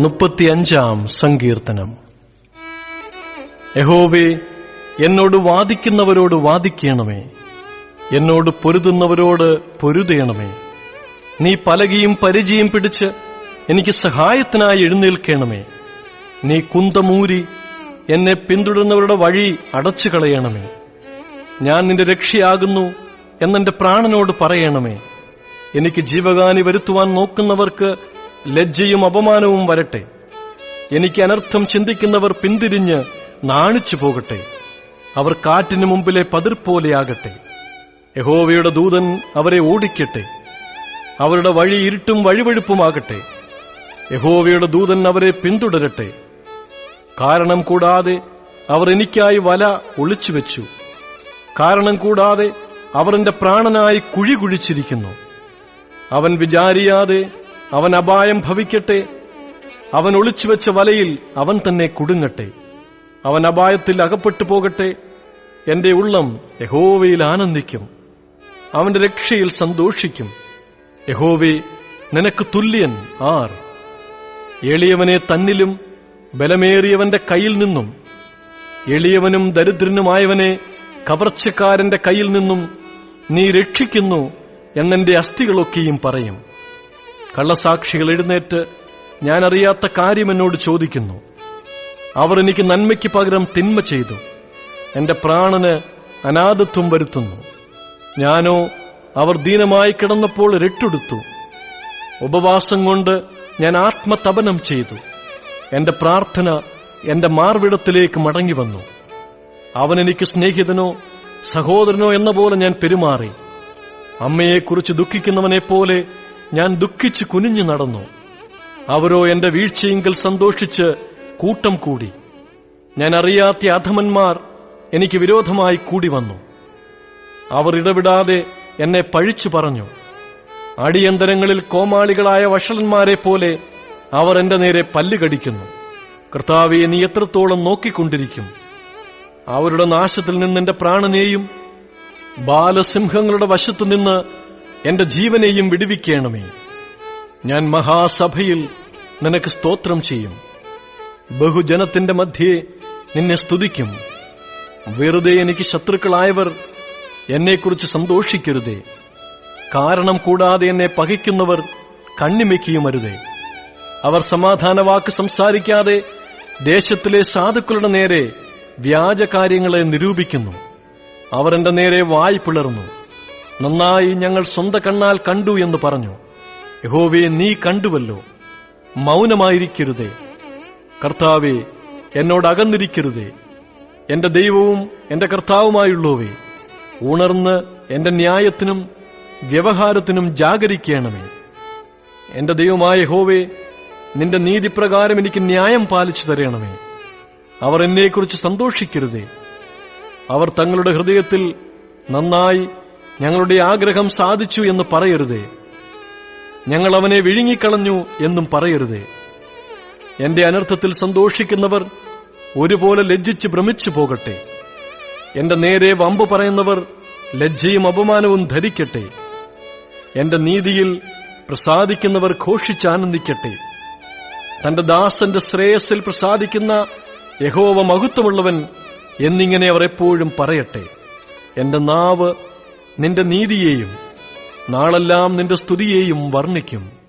മുപ്പത്തിയഞ്ചാം സങ്കീർത്തനം. യഹോവേ എന്നോട് വാദിക്കുന്നവരോട് വാദിക്കണമേ. എന്നോട് പൊരുതുന്നവരോട് പൊരുതേണമേ. നീ പലകയും പരിചയം പിടിച്ച് എനിക്ക് സഹായത്തിനായി എഴുന്നേൽക്കണമേ. നീ കുന്തമൂരി എന്നെ പിന്തുടരുന്നവരുടെ വഴി അടച്ചു കളയണമേ ഞാൻ നിന്റെ രക്ഷയാകുന്നു എന്നെന്റെ പ്രാണനോട് പറയണമേ. എനിക്ക് ജീവകാനി വരുത്തുവാൻ നോക്കുന്നവർക്ക് ലജ്ജയും അപമാനവും വരട്ടെ. എനിക്ക് അനർത്ഥം ചിന്തിക്കുന്നവർ പിന്തിരിഞ്ഞ് നാണിച്ചു പോകട്ടെ. അവർ കാറ്റിനു മുമ്പിലെ പതിർപ്പോലെയാകട്ടെ യഹോവയുടെ ദൂതൻ അവരെ ഓടിക്കട്ടെ. അവരുടെ വഴി ഇരുട്ടും വഴിവഴുപ്പുമാകട്ടെ. യഹോവയുടെ ദൂതൻ അവരെ പിന്തുടരട്ടെ. കാരണം കൂടാതെ അവർ എനിക്കായി വല ഒളിച്ചുവെച്ചു. കാരണം കൂടാതെ അവർ എന്റെ പ്രാണനായി കുഴി കുഴിച്ചിരിക്കുന്നു. അവൻ വിചാരിയാതെ അവൻ അപായം ഭവിക്കട്ടെ. അവൻ ഒളിച്ചു വെച്ച വലയിൽ അവൻ തന്നെ കുടുങ്ങട്ടെ. അവൻ അപായത്തിൽ അകപ്പെട്ടു പോകട്ടെ. എന്റെ ഉള്ളം യഹോവയിൽ ആനന്ദിക്കും. അവന്റെ രക്ഷയിൽ സന്തോഷിക്കും. യഹോവേ നിനക്ക് തുല്യൻ ആർ. എളിയവനെ തന്നിലും ബലമേറിയവന്റെ കയ്യിൽ നിന്നും എളിയവനും ദരിദ്രനുമായവനെ കവർച്ചക്കാരന്റെ കയ്യിൽ നിന്നും നീ രക്ഷിക്കുന്നു എന്നെന്റെ അസ്ഥികളൊക്കെയും പറയും. കള്ളസാക്ഷികൾ എഴുന്നേറ്റ് ഞാൻ അറിയാത്ത കാര്യം എന്നോട് ചോദിക്കുന്നു. അവർ എനിക്ക് നന്മയ്ക്ക് പകരം തിന്മ ചെയ്തു. എന്റെ പ്രാണന് അനാഥത്വം വരുത്തുന്നു. ഞാനോ അവർ ദീനമായി കിടന്നപ്പോൾ രട്ടെടുത്തു. ഉപവാസം കൊണ്ട് ഞാൻ ആത്മതപനം ചെയ്തു. എന്റെ പ്രാർത്ഥന എന്റെ മാർവിടത്തിലേക്ക് മടങ്ങി വന്നു. അവൻ എനിക്ക് സ്നേഹിതനോ സഹോദരനോ എന്ന പോലെ ഞാൻ പെരുമാറി. അമ്മയെക്കുറിച്ച് ദുഃഖിക്കുന്നവനെ പോലെ ഞാൻ ദുഃഖിച്ച് കുനിഞ്ഞു നടന്നു. അവരോ എന്റെ വീഴ്ചയെങ്കിൽ സന്തോഷിച്ച് കൂട്ടം കൂടി. ഞാൻ അറിയാത്ത അധമന്മാർ എനിക്ക് വിരോധമായി കൂടി വന്നു. അവർ ഇടവിടാതെ എന്നെ പഴിച്ചു പറഞ്ഞു. അടിയന്തരങ്ങളിൽ കോമാളികളായ വഷളന്മാരെ പോലെ അവർ എന്റെ നേരെ പല്ലുകടിക്കുന്നു കർത്താവെ നീ എത്രത്തോളം നോക്കിക്കൊണ്ടിരിക്കും? അവരുടെ നാശത്തിൽ നിന്ന് എന്റെ പ്രാണനെയും ബാലസിംഹങ്ങളുടെ വശത്തു നിന്ന് എന്റെ ജീവനെയും വിടുവിക്കണമേ. ഞാൻ മഹാസഭയിൽ നിനക്ക് സ്തോത്രം ചെയ്യും. ബഹുജനത്തിന്റെ മധ്യേ നിന്നെ സ്തുതിക്കും. വെറുതെ എനിക്ക് ശത്രുക്കളായവർ എന്നെക്കുറിച്ച് സന്തോഷിക്കരുതേ. കാരണം കൂടാതെ എന്നെ പകയ്ക്കുന്നവർ കണ്ണിമയ്ക്കുമരുതേ അവർ സമാധാനവാക്ക് സംസാരിക്കാതെ ദേശത്തിലെ സാധുക്കളുടെ നേരെ വ്യാജകാര്യങ്ങളെ നിരൂപിക്കുന്നു. അവർ എന്റെ നേരെ വായ് പിളർന്നു. നന്നായി ഞങ്ങൾ സ്വന്ത കണ്ണാൽ കണ്ടു എന്ന് പറഞ്ഞു. യഹോവേ നീ കണ്ടുവല്ലോ. മൗനമായിരിക്കരുതേ. കർത്താവെ എന്നോട് അകന്നിരിക്കരുതേ. എന്റെ ദൈവവും എന്റെ കർത്താവുമായുള്ളവേ ഉണർന്ന് എന്റെ ന്യായത്തിനും വ്യവഹാരത്തിനും ജാഗരിക്കണമേ. എന്റെ ദൈവമായ ഹോവേ നിന്റെ നീതിപ്രകാരം എനിക്ക് ന്യായം പാലിച്ചു തരണമേ. അവർ എന്നെക്കുറിച്ച് സന്തോഷിക്കരുതേ. അവർ തങ്ങളുടെ ഹൃദയത്തിൽ നന്നായി ഞങ്ങളുടെ ആഗ്രഹം സാധിച്ചു എന്ന് പറയരുതേ. ഞങ്ങൾ അവനെ വിഴുങ്ങിക്കളഞ്ഞു എന്നും പറയരുതേ. എന്റെ അനർത്ഥത്തിൽ സന്തോഷിക്കുന്നവർ ഒരുപോലെ ലജ്ജിച്ച് ഭ്രമിച്ചു പോകട്ടെ. എന്റെ നേരെ വമ്പ് പറയുന്നവർ ലജ്ജയും അപമാനവും ധരിക്കട്ടെ. എന്റെ നീതിയിൽ പ്രസാദിക്കുന്നവർ ഘോഷിച്ചാനന്ദിക്കട്ടെ. തന്റെ ദാസന്റെ ശ്രേയസ്സിൽ പ്രസാദിക്കുന്ന യഹോവ മഹത്വമുള്ളവൻ എന്നിങ്ങനെ അവർ എപ്പോഴും പറയട്ടെ. എന്റെ നാവ് നിന്റെ നീതിയെയും നാളെല്ലാം നിന്റെ സ്തുതിയെയും വർണിക്കും.